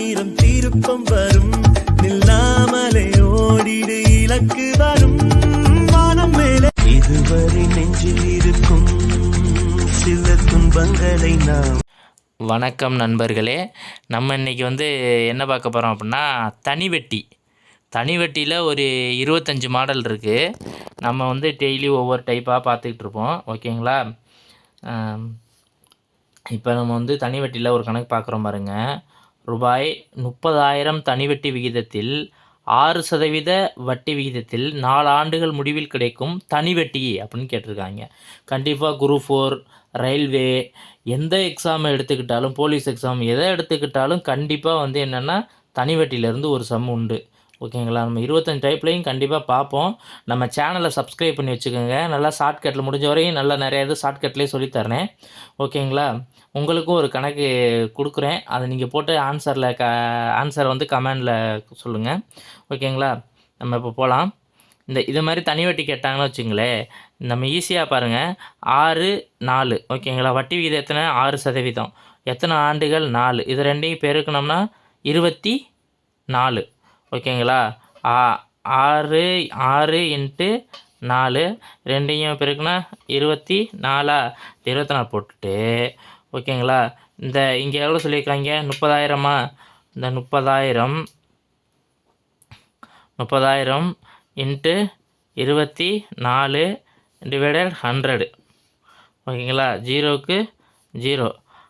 ஆயிரம் திருப்பம் வரும். நில்லாமலே ஓடிடு இலக்கு வரும். வானம் மேலே. இதுவரை நெஞ்சில் இருக்கும் சில துன்பங்களை நாம் வணக்கம் நண்பர்களே. நம்ம இன்னைக்கு வந்து என்ன பார்க்க போகிறோம் அப்படின்னா தனிவெட்டி. தனிவெட்டியில் ஒரு இருபத்தஞ்சி மாடல் இருக்குது நம்ம வந்து டெய்லி ஒவ்வொரு டைப்பாக பார்த்துக்கிட்டு இருப்போம். ஓகேங்களா? இப்போ நம்ம வந்து தனிவெட்டியில் ஒரு கணக்கு பார்க்குறோம் பாருங்க. ரூபாய் முப்பதாயிரம் தனிவெட்டி விகிதத்தில் ஆறு சதவீத வட்டி விகிதத்தில் நாலு ஆண்டுகள் முடிவில் கிடைக்கும் தனிவட்டி அப்படின்னு கேட்டிருக்காங்க. கண்டிப்பாக குரூப் ஃபோர் ரயில்வே எந்த எக்ஸாமை எடுத்துக்கிட்டாலும் போலீஸ் எக்ஸாம் எதை எடுத்துக்கிட்டாலும் கண்டிப்பாக வந்து என்னென்னா தனிவட்டியிலேருந்து ஒரு சம் உண்டு. ஓகேங்களா? நம்ம இருபத்தஞ்சு டைப்லையும் கண்டிப்பாக பார்ப்போம் நம்ம சேனலை சப்ஸ்கிரைப் பண்ணி வச்சுக்கோங்க. நல்லா ஷார்ட்கட்டில் முடிஞ்ச வரையும் நல்லா நிறைய இது ஷார்ட்கட்லேயே சொல்லித்தரேன் ஓகேங்களா? உங்களுக்கும் ஒரு கணக்கு கொடுக்குறேன். அதை நீங்கள் போட்டு ஆன்சரில் க ஆன்சர் வந்து கமெண்டில் சொல்லுங்கள் ஓகேங்களா? நம்ம இப்போ போகலாம் இந்த இது மாதிரி தனி வட்டி கேட்டாங்கன்னு வச்சுங்களேன். நம்ம ஈஸியாக பாருங்கள் ஆறு நாலு. ஓகேங்களா? வட்டி விகிதம் எத்தனை? ஆறு சதவீதம். எத்தனை ஆண்டுகள்? நாலு. இது ரெண்டையும் பெருக்கணும்னா இருபத்தி நாலு. ஓகேங்களா? ஆ ஆறு ஆறு இன்ட்டு நாலு. ரெண்டையும் பெருக்குனா இருபத்தி நாலா. இருபத்தி நாலு போட்டுட்டு ஓகேங்களா? இந்த இங்கே எவ்வளோ சொல்லியிருக்காங்க? முப்பதாயிரமா? இந்த முப்பதாயிரம் முப்பதாயிரம் இன்ட்டு இருபத்தி நாலு டிவைடட் ஹண்ட்ரடு. ஓகேங்களா? ஜீரோவுக்கு ஜீரோ.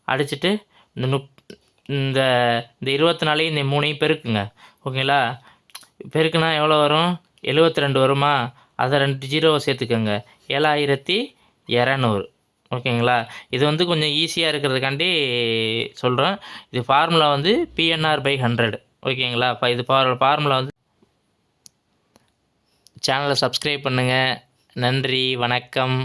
அடிச்சுட்டு இந்த முப் இந்த இந்த இருபத்தி நாலையும் இந்த மூணையும் பெருக்குங்க. ஓகேங்களா? பெருக்குனா எவ்வளோ வரும்? எழுபத்தி ரெண்டு வருமா? அதை ரெண்டு ஜீரோவை சேர்த்துக்கோங்க. ஏழாயிரத்தி இரநூறு. ஓகேங்களா? இது வந்து கொஞ்சம் ஈஸியாக இருக்கிறதுக்காண்டி சொல்கிறோம் இது ஃபார்முலா வந்து பிஎன்ஆர் பை ஹண்ட்ரட் ஓகேங்களா? இப்போ இது ஃபார் ஃபார்முலா வந்து சேனலை சப்ஸ்கிரைப் பண்ணுங்கள் நன்றி வணக்கம்.